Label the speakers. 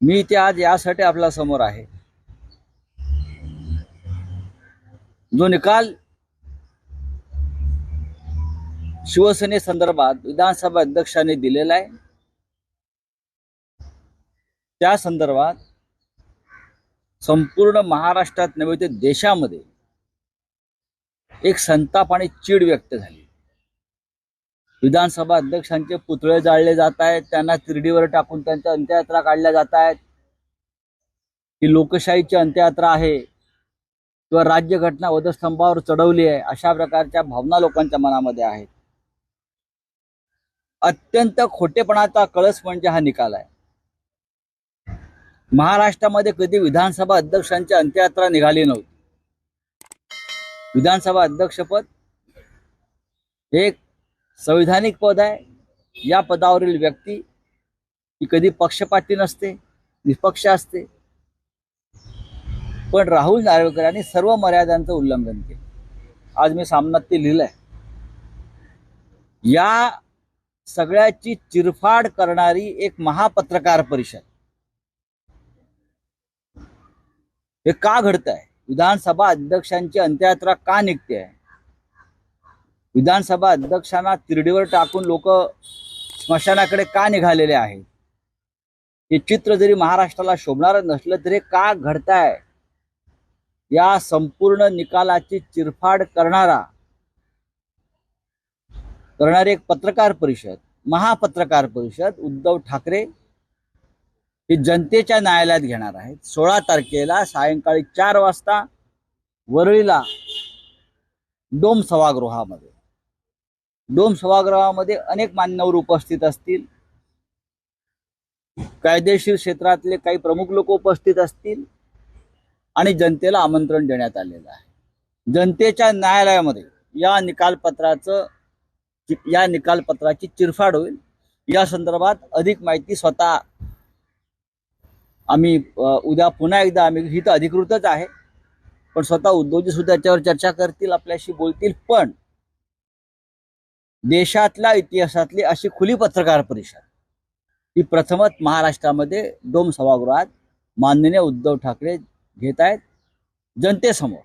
Speaker 1: मी ते आज यासाठी आपल्यासमोर आहे. जो निकाल शिवसेनेसंदर्भात विधानसभा अध्यक्षांनी दिलेला आहे त्या संदर्भात संपूर्ण महाराष्ट्रात नव्हे ते देशामध्ये एक संताप आणि चीड व्यक्त झाली. विधानसभा अध्यक्षांचे पुतळे जाळले जात आहेत त्यांना तिरडीवर टाकून त्यांच्या अंत्ययात्रा काढल्या जात आहेत. ही लोकशाहीची अंत्ययात्रा आहे. किंवा राज्यघटना वधस्तंभावर चढवली आहे अशा प्रकारच्या भावना लोकांच्या मनामध्ये आहेत. अत्यंत खोटेपणाचा कळस म्हणजे हा निकाल आहे. महाराष्ट्रामध्ये कधी विधानसभा अध्यक्षांची अंत्ययात्रा निघाली नव्हती. विधानसभा अध्यक्षपद हे एक संविधानिक पद आहे. या पदावरील व्यक्ती ही कधी पक्षपाती नसते निष्पक्ष असते. पण राहुल नार्वेकर यांनी सर्व मर्यादांचं उल्लंघन केलं. आज मी सामनात ते लिहिलंय या सगळ्याची चिरफाड करणारी एक महापत्रकार परिषद. हे का घडत आहे विधानसभा अध्यक्षांची अंत्ययात्रा का निघते आहे? विधानसभा अध्यक्षांना तिरडीवर टाकून लोक स्मशानाकडे का निघालेले आहेत? हे चित्र जरी महाराष्ट्राला शोभणारं नसलं तरी का घडताय? या संपूर्ण निकालाची चिरफाड करणारा करणारी एक पत्रकार परिषद महापत्रकार परिषद उद्धव ठाकरे हे जनतेच्या न्यायालयात घेणार आहेत. सोळा तारखेला सायंकाळी चार वाजता वरळीला डोम सभागृहामध्ये. डोम सभागृहामध्ये अनेक मान्यवर उपस्थित असतील. कायदेशीर क्षेत्रातले काही प्रमुख लोक उपस्थित असतील. आणि जनतेला आमंत्रण देण्यात आलेलं आहे. जनतेच्या न्यायालयामध्ये या निकालपत्राचं या निकालपत्राची चिरफाड होईल. या संदर्भात अधिक माहिती स्वतः आम्ही उद्या पुन्हा एकदा आम्ही ही तर अधिकृतच आहे. पण स्वतः उद्योजक सुद्धा याच्यावर चर्चा करतील आपल्याशी बोलतील. पण देशातल्या इतिहासातली अशी खुली पत्रकार परिषद. ही प्रथमच महाराष्ट्रामध्ये डोम सभागृहात माननीय उद्धव ठाकरे घेत आहेत जनतेसमोर.